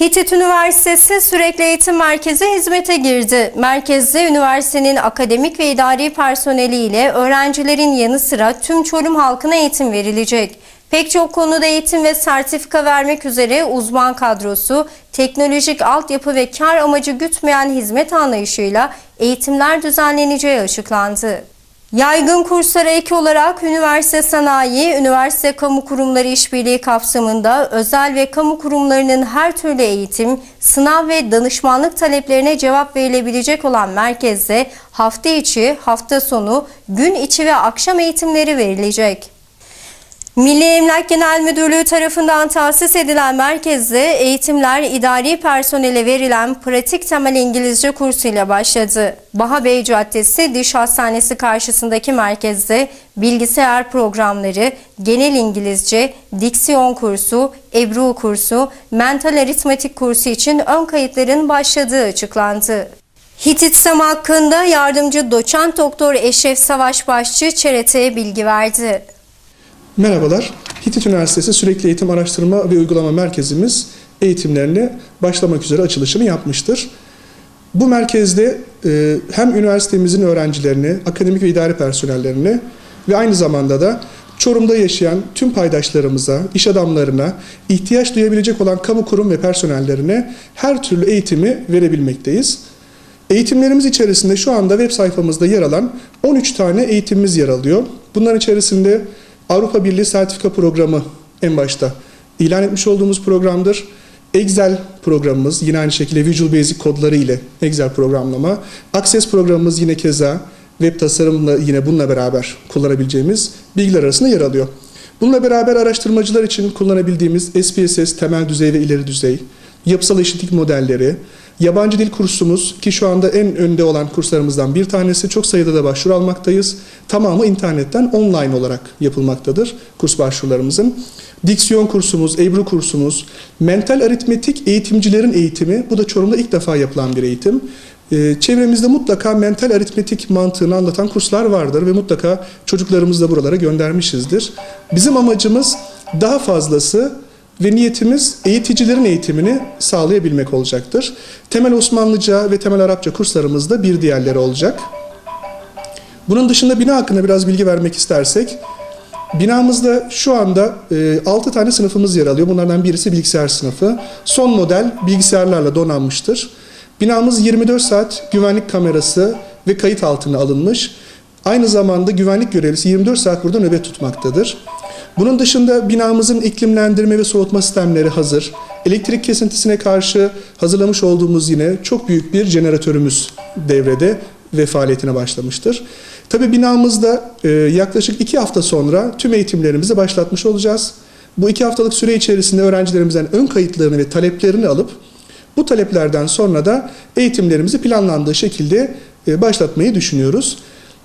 Hitit Üniversitesi Sürekli Eğitim Merkezi hizmete girdi. Merkezde üniversitenin akademik ve idari personeliyle öğrencilerin yanı sıra tüm Çorum halkına eğitim verilecek. Pek çok konuda eğitim ve sertifika vermek üzere uzman kadrosu, teknolojik altyapı ve kar amacı gütmeyen hizmet anlayışıyla eğitimler düzenleneceği açıklandı. Yaygın kurslara ek olarak üniversite sanayi, üniversite kamu kurumları işbirliği kapsamında özel ve kamu kurumlarının her türlü eğitim, sınav ve danışmanlık taleplerine cevap verilebilecek olan merkezde hafta içi, hafta sonu, gün içi ve akşam eğitimleri verilecek. Milli Emlak Genel Müdürlüğü tarafından tahsis edilen merkezde eğitimler idari personele verilen pratik temel İngilizce kursuyla başladı. Baha Bey Caddesi Diş Hastanesi karşısındaki merkezde bilgisayar programları, genel İngilizce, diksiyon kursu, Ebru kursu, mental aritmetik kursu için ön kayıtların başladığı açıklandı. Hitit Sam hakkında yardımcı doçent doktor Eşref Savaş Başçı çereteye bilgi verdi. Merhabalar. Hitit Üniversitesi Sürekli Eğitim Araştırma ve Uygulama Merkezimiz eğitimlerini başlamak üzere açılışını yapmıştır. Bu merkezde e, hem üniversitemizin öğrencilerini, akademik ve idari personellerini ve aynı zamanda da Çorum'da yaşayan tüm paydaşlarımıza, iş adamlarına, ihtiyaç duyabilecek olan kamu kurum ve personellerine her türlü eğitimi verebilmekteyiz. Eğitimlerimiz içerisinde şu anda web sayfamızda yer alan 13 tane eğitimimiz yer alıyor. Bunların içerisinde Avrupa Birliği Sertifika Programı en başta ilan etmiş olduğumuz programdır. Excel programımız yine aynı şekilde Visual Basic kodları ile Excel programlama. Access programımız yine keza web tasarımla yine bununla beraber kullanabileceğimiz bilgiler arasında yer alıyor. Bununla beraber araştırmacılar için kullanabildiğimiz SPSS temel düzey ve ileri düzey, yapısal eşitlik modelleri, yabancı dil kursumuz ki şu anda en önde olan kurslarımızdan bir tanesi çok sayıda da başvuru almaktayız. Tamamı internetten online olarak yapılmaktadır kurs başvurularımızın. Diksiyon kursumuz, Ebru kursumuz, mental aritmetik eğitimcilerin eğitimi, bu da Çorum'da ilk defa yapılan bir eğitim. Ee, Çevremizde mutlaka mental aritmetik mantığını anlatan kurslar vardır ve mutlaka çocuklarımızı da buralara göndermişizdir. Bizim amacımız daha fazlası ve niyetimiz eğiticilerin eğitimini sağlayabilmek olacaktır. Temel Osmanlıca ve temel Arapça kurslarımız da bir diğerleri olacak. Bunun dışında bina hakkında biraz bilgi vermek istersek, binamızda şu anda e, 6 tane sınıfımız yer alıyor. Bunlardan birisi bilgisayar sınıfı. Son model bilgisayarlarla donanmıştır. Binamız 24 saat güvenlik kamerası ve kayıt altına alınmış. Aynı zamanda güvenlik görevlisi 24 saat burada nöbet tutmaktadır. Bunun dışında binamızın iklimlendirme ve soğutma sistemleri hazır. Elektrik kesintisine karşı hazırlamış olduğumuz yine çok büyük bir jeneratörümüz devrede ve faaliyetine başlamıştır. Tabi binamızda e, yaklaşık iki hafta sonra tüm eğitimlerimizi başlatmış olacağız. Bu iki haftalık süre içerisinde öğrencilerimizden ön kayıtlarını ve taleplerini alıp bu taleplerden sonra da eğitimlerimizi planlandığı şekilde e, başlatmayı düşünüyoruz.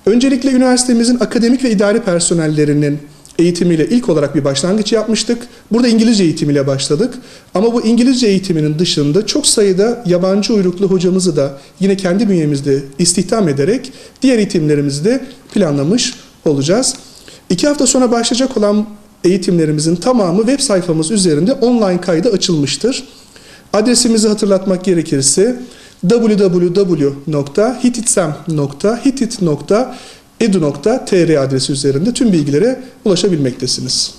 Öncelikle üniversitemizin akademik ve idari personellerinin eğitimiyle ilk olarak bir başlangıç yapmıştık. Burada İngilizce eğitimiyle başladık. Ama bu İngilizce eğitiminin dışında çok sayıda yabancı uyruklu hocamızı da yine kendi bünyemizde istihdam ederek diğer eğitimlerimizi de planlamış olacağız. İki hafta sonra başlayacak olan eğitimlerimizin tamamı web sayfamız üzerinde online kaydı açılmıştır. Adresimizi hatırlatmak gerekirse www.hititsem.hitit.edu.tr adresi üzerinde tüm bilgilere ulaşabilmektesiniz.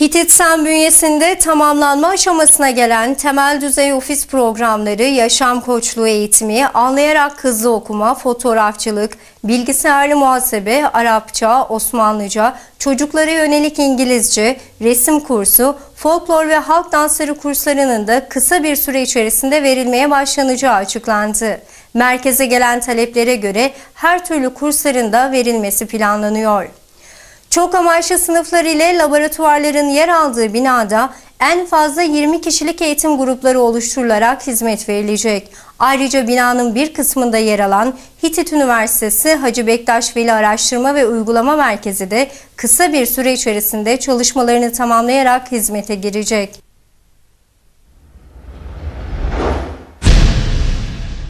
Hititsen bünyesinde tamamlanma aşamasına gelen temel düzey ofis programları, yaşam koçluğu eğitimi, anlayarak hızlı okuma, fotoğrafçılık, bilgisayarlı muhasebe, Arapça, Osmanlıca, çocuklara yönelik İngilizce, resim kursu, folklor ve halk dansları kurslarının da kısa bir süre içerisinde verilmeye başlanacağı açıklandı. Merkeze gelen taleplere göre her türlü kursların da verilmesi planlanıyor. Çok amaçlı sınıflar ile laboratuvarların yer aldığı binada en fazla 20 kişilik eğitim grupları oluşturularak hizmet verilecek. Ayrıca binanın bir kısmında yer alan Hitit Üniversitesi Hacı Bektaş Veli Araştırma ve Uygulama Merkezi de kısa bir süre içerisinde çalışmalarını tamamlayarak hizmete girecek.